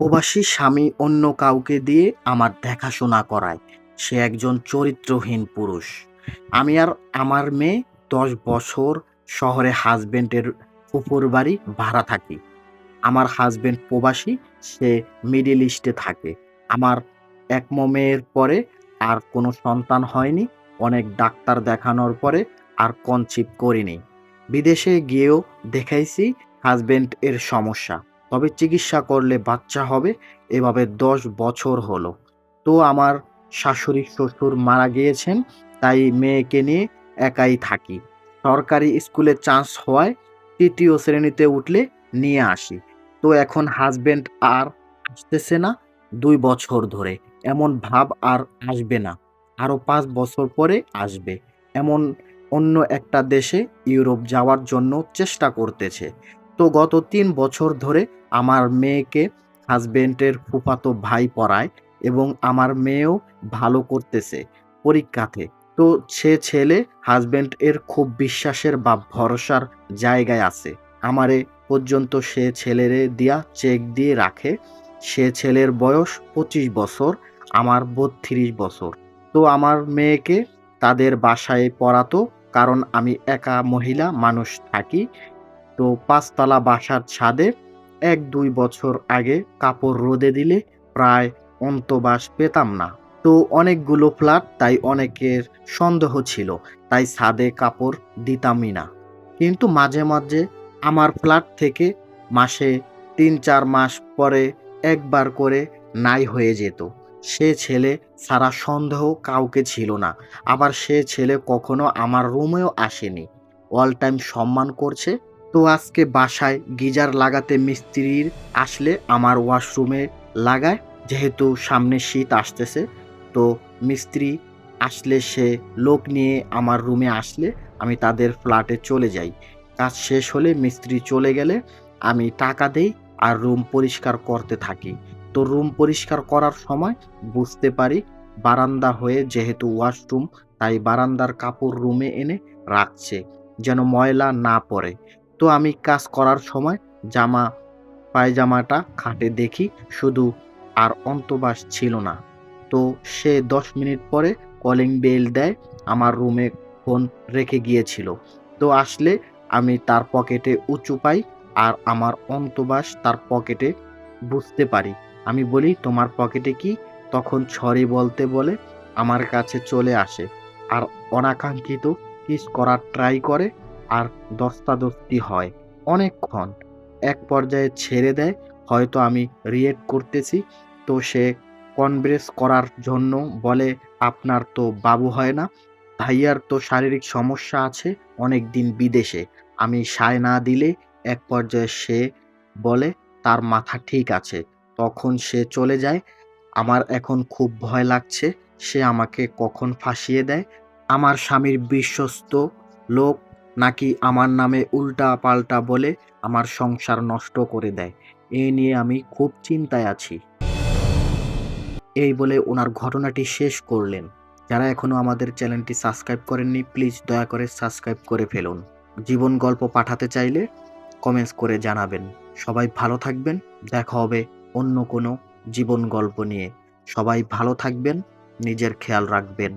প্রবাসী স্বামী অন্য কাউকে দিয়ে আমার দেখাশোনা করায়। সে একজন চরিত্রহীন পুরুষ। আমি আর আমার মেয়ে দশ বছর শহরে হাজবেন্ডের উপর বাড়ি ভাড়া থাকি। আমার হাজবেন্ড প্রবাসী, সে মিডিল ইস্টে থাকে। আমার এক মেয়ের পরে আর কোনো সন্তান হয়নি, অনেক ডাক্তার দেখানোর পরে আর কনসিভ করিনি। বিদেশে গিয়েও দেখাইছি হাজবেন্ড এর সমস্যা। তবে চিকিৎসা করলে বাচ্চা হবে, এভাবে দশ বছর হলো। তো আমার শাশুড়ি শ্বশুর মারা গিয়েছেন, তাই মেয়েকে নিয়ে একাই থাকি। সরকারি স্কুলে চান্স হওয়ায় তৃতীয় শ্রেণীতে উঠলে নিয়ে আসি। তো এখন হাজবেন্ড আর আসতেছে না, দুই বছর ধরে। এমন ভাব আর আসবে না, আরও পাঁচ বছর পরে আসবে। এমন অন্য একটা দেশে ইউরোপ যাওয়ার জন্য চেষ্টা করতেছে। তো গত তিন বছর ধরে আমার মেয়েকে হাজবেন্ডের ফুফাতো ভাই পড়ায় এবং আমার মেয়েও ভালো করতেছে পরীক্ষাতে। তো সে ছেলে হাজবেন্ড এর খুব বিশ্বাসের বা ভরসার জায়গায় আছে। আমারে পর্যন্ত সে ছেলেরে দিয়া চেক দিয়ে রাখে। সে ছেলের বয়স পঁচিশ বছর, আমার বত্রিশ বছর। তো আমার মেয়েকে তাদের বাসায় পড়াতো কারণ আমি একা মহিলা মানুষ থাকি। তো পাঁচতলা বাসার ছাদে এক দুই বছর আগে কাপড় রোদে দিলে প্রায় অন্তবাস পেতাম না। তো অনেকগুলো ফ্ল্যাট, তাই অনেকের সন্দেহ ছিল, তাই ছাদে কাপড় দিতামই না। কিন্তু মাঝে মাঝে আমার ফ্ল্যাট থেকে মাসে তিন চার মাস পরে একবার করে নাই হয়ে যেত। সে ছেলে সারা সন্দেহ কাউকে ছিল না। আবার সে ছেলে কখনো আমার রুমেও আসেনি। অল টাইম সম্মান করছে তো আজকে বাসায় গিজার লাগাতে মিস্ত্রির আসলে আমার ওয়াশরুমে লাগায়, যেহেতু সামনে শীত আসতেছে। তো মিস্ত্রি আসলে সে লোক নিয়ে আমার রুমে আসলে আমি তাদের ফ্ল্যাটে চলে যাই। কাজ শেষ হলে মিস্ত্রি চলে গেলে আমি টাকা দেই আর রুম পরিষ্কার করতে থাকি। তো রুম পরিষ্কার করার সময় বুঝতে পারি বারান্দা হয়ে যেহেতু ওয়াশরুম, তাই বারান্দার কাপড় রুমে এনে রাখছে, যেন ময়লা না পড়ে। তো আমি কাজ করার সময় জামা, পায়জামাটা খাটে দেখি শুধু আর অন্তবাস ছিল না। তো সে দশ মিনিট পরে কলিং বেল দেয়, আমার রুমে ফোন রেখে গিয়েছিল। তো আসলে আমি তার পকেটে উঁচু পাই আর আমার অন্তবাস তার পকেটে বুঝতে পারি। আমি বলি, তোমার পকেটে কি? তখন সরি বলতে বলে আমার কাছে চলে আসে। আর অনাকাঙ্ক্ষিত কিস করার ট্রাই করে আর দস্তাদস্তি হয় অনেকক্ষণ। এক পর্যায়ে ছেড়ে দেয়, হয়তো আমি রিয়েক্ট করতেছি। তো সে কনভ্রেস করার জন্য বলে, আপনার তো বাবু হয় না। ভাইয়ার তো শারীরিক সমস্যা আছে অনেক দিন বিদেশে। আমি সায় না দিলে এক পর্যায়ে সে বলে, তার মাথা ঠিক আছে। তখন সে চলে যায়। আমার এখন খুব ভয় লাগছে। সে আমাকে কখন ফাঁসিয়ে দেয়? আমার স্বামীর বিশ্বস্ত লোক নাকি আমার নামে উল্টা পাল্টা বলে আমার সংসার নষ্ট করে দেয়? এ নিয়ে আমি খুব চিন্তায় আছি। এই বলে ওনার ঘটনাটি শেষ করলেন। যারা এখনও আমাদের চ্যানেলটি সাবস্ক্রাইব করেননি, প্লিজ দয়া করে সাবস্ক্রাইব করে ফেলুন। জীবন গল্প পাঠাতে চাইলে কমেন্টস করে জানাবেন। সবাই ভালো থাকবেন। দেখা হবে অন্য কোনো জীবন গল্প নিয়ে। সবাই ভালো থাকবেন। নিজের খেয়াল রাখবেন।